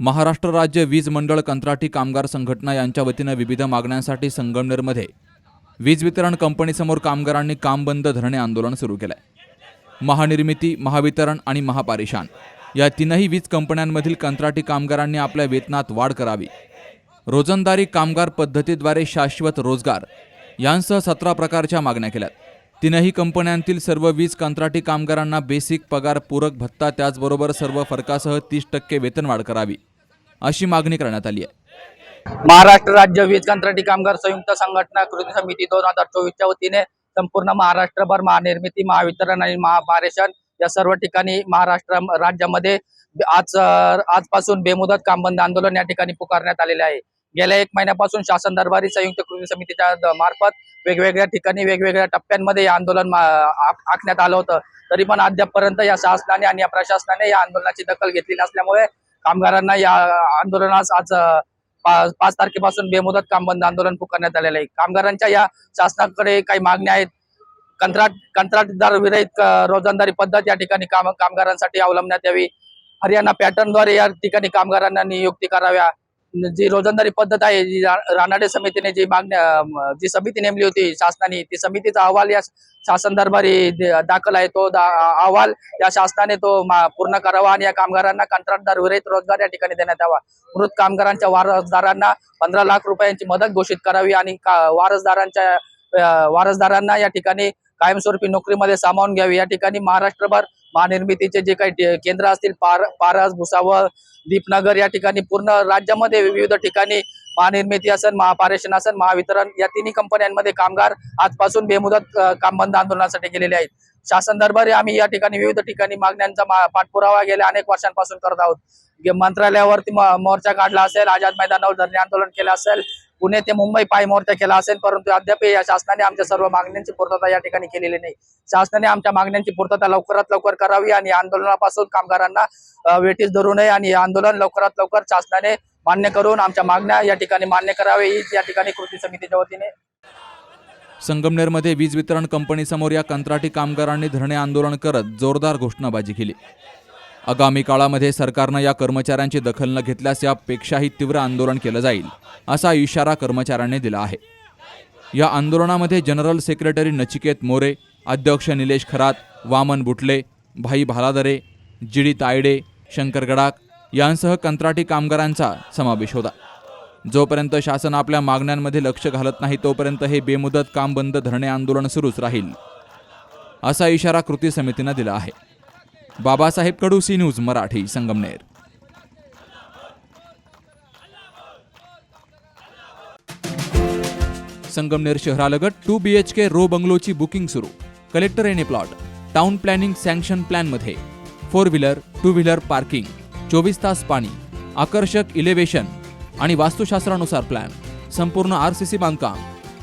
महाराष्ट्र राज्य वीज मंडळ कंत्राटी कामगार संघटना यांच्या वतीनं विविध मागण्यांसाठी संगमनेरमध्ये वीज वितरण कंपनीसमोर कामगारांनी काम बंद धरणे आंदोलन सुरू केलंय. महानिर्मिती महावितरण आणि महापारिशान या तीनही वीज कंपन्यांमधील कंत्राटी कामगारांनी आपल्या वेतनात वाढ करावी. रोजंदारी कामगार पद्धतीद्वारे शाश्वत रोजगार यांसह सतरा प्रकारच्या मागण्या केल्यात. तीनही कंपन्यांतील सर्व वीज कंत्राटी कामगारांना बेसिक पगार पूरक भत्ता त्याचबरोबर सर्व फरकासह तीस टक्के वेतनवाढ करावी. अशी मागणी करण्यात आली आहे. महाराष्ट्र राज्य वीज कंत्राटी कामगार संयुक्त संघटना कृती समिती दोन हजार चोवीसच्या वतीने संपूर्ण महाराष्ट्रभर महानिर्मिती महावितरण आणि महापारेषण या सर्व ठिकाणी महाराष्ट्र राज्यामध्ये आज आजपासून बेमुदत कामबंद आंदोलन या ठिकाणी पुकारण्यात आलेले आहे. गेल्या एक महिन्यापासून शासन दरबारी संयुक्त कृती समितीच्या मार्फत वेगवेगळ्या ठिकाणी वेगवेगळ्या टप्प्यांमध्ये हे आंदोलन आखण्यात आलं होतं. तरी पण अद्यापपर्यंत या शासनाने आणि या प्रशासनाने या आंदोलनाची दखल घेतली नसल्यामुळे कामगारांना या आंदोलनास आज पा- पाच तारखेपासून बेमुदत काम बंद आंदोलन पुकारण्यात आलेलं आहे. कामगारांच्या या शासनाकडे काही मागण्या आहेत. कंत्राट कंत्राटदार विरहित रोजंदारी पद्धत या ठिकाणी काम कामगारांसाठी अवलंबण्यात यावी. हरियाणा पॅटर्नद्वारे या ठिकाणी कामगारांना नियुक्ती कराव्या. जी रोजंदारी पद्धत आहे जी रानाडे समितीने जी मागण्या जी समिती नेमली होती शासनाने ती समितीचा अहवाल या शासन दरबारी दाखल आहे. तो दा- अहवाल या शासनाने तो पूर्ण करावा आणि या कामगारांना कंत्राटदार विरहित रोजगार या ठिकाणी देण्यात यावा. मृत कामगारांच्या वारसदारांना पंधरा लाख रुपयांची मदत घोषित करावी आणि वारसदारांच्या वारसदारांना या ठिकाणी कायमस्वरूपी नोकरीमध्ये सामावून घ्यावी. या ठिकाणी महाराष्ट्रभर महानिर्मितीचे जे काही केंद्र असतील पार पारस भुसावळ दीपनगर या ठिकाणी पूर्ण राज्यामध्ये विविध ठिकाणी महानिर्मिती असन महापारेषण असन महावितरण या तिन्ही कंपन्यांमध्ये कामगार आजपासून बेमुदत काम बंद आंदोलनासाठी गेलेले आहेत. शासन दरबारी आम्ही या ठिकाणी विविध ठिकाणी मागण्यांचा पाठपुरावा गेल्या अनेक वर्षांपासून करत आहोत. मंत्रालयावरती मोर्चा काढला असेल आझाद मैदानावर धरणे आंदोलन केलं असेल पुणे ते मुंबई पाय मोर्चा केला असेल परंतु अद्याप या शासनाने आमच्या सर्व मागण्यांची पूर्तता या ठिकाणी केलेली नाही. शासनाने आमच्या मागण्यांची पूर्तता लवकरात लवकर करावी आणि आंदोलनापासून कामगारांना वेटीस धरू नये आणि आंदोलन लवकरात लवकर शासनाने मान्य करून आमच्या मागण्या या ठिकाणी मान्य करावे हीच या ठिकाणी कृती समितीच्या वतीने. संगमनेरमध्ये वीज वितरण कंपनीसमोर या कंत्राटी कामगारांनी धरणे आंदोलन करत जोरदार घोषणाबाजी केली. आगामी काळामध्ये सरकारनं या कर्मचाऱ्यांची दखल न घेतल्यास यापेक्षाही तीव्र आंदोलन केलं जाईल असा इशारा कर्मचाऱ्यांनी दिला आहे. या आंदोलनामध्ये जनरल सेक्रेटरी नचिकेत मोरे अध्यक्ष निलेश खरात वामन बुटले भाई भालादरे जिडी तायडे शंकर गडाक यांसह कंत्राटी कामगारांचा समावेश होता. जोपर्यंत शासन आपल्या मागण्यांमध्ये लक्ष घालत नाही तोपर्यंत हे बेमुदत काम बंद धरणे आंदोलन सुरूच राहील असा इशारा कृती समितीनं दिला आहे. Babasaheb Kadu C news Marathi Sangamner. Sangamner शहरालगत two B H K row बंगलोची booking सुरू. Collector NA plot. Town planning sanction प्लॅनमध्ये. Four wheeler two wheeler parking चोवीस तास पाणी आकर्षक इलेव्हेशन आणि वास्तुशास्त्रानुसार प्लॅन संपूर्ण आर सी सी बांधकाम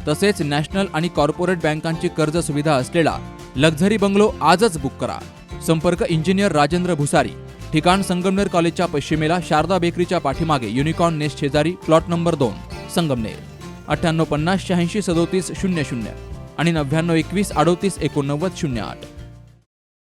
तसेच नॅशनल आणि कॉर्पोरेट बँकांची कर्ज सुविधा असलेला लक्झरी बंगलो आजच बुक करा. संपर्क इंजिनियर राजेंद्र भुसारी. ठिकाण संगमनेर कॉलेजच्या पश्चिमेला शारदा बेकरीच्या पाठीमागे युनिकॉर्न नेस्ट शेजारी प्लॉट नंबर दोन संगमनेर. अठ्ठ्याण्णव पन्नास शहाऐंशी सदोतीस शून्य शून्य आणि नव्याण्णव एकवीस अडोतीस एकोणनव्वद शून्य आठ.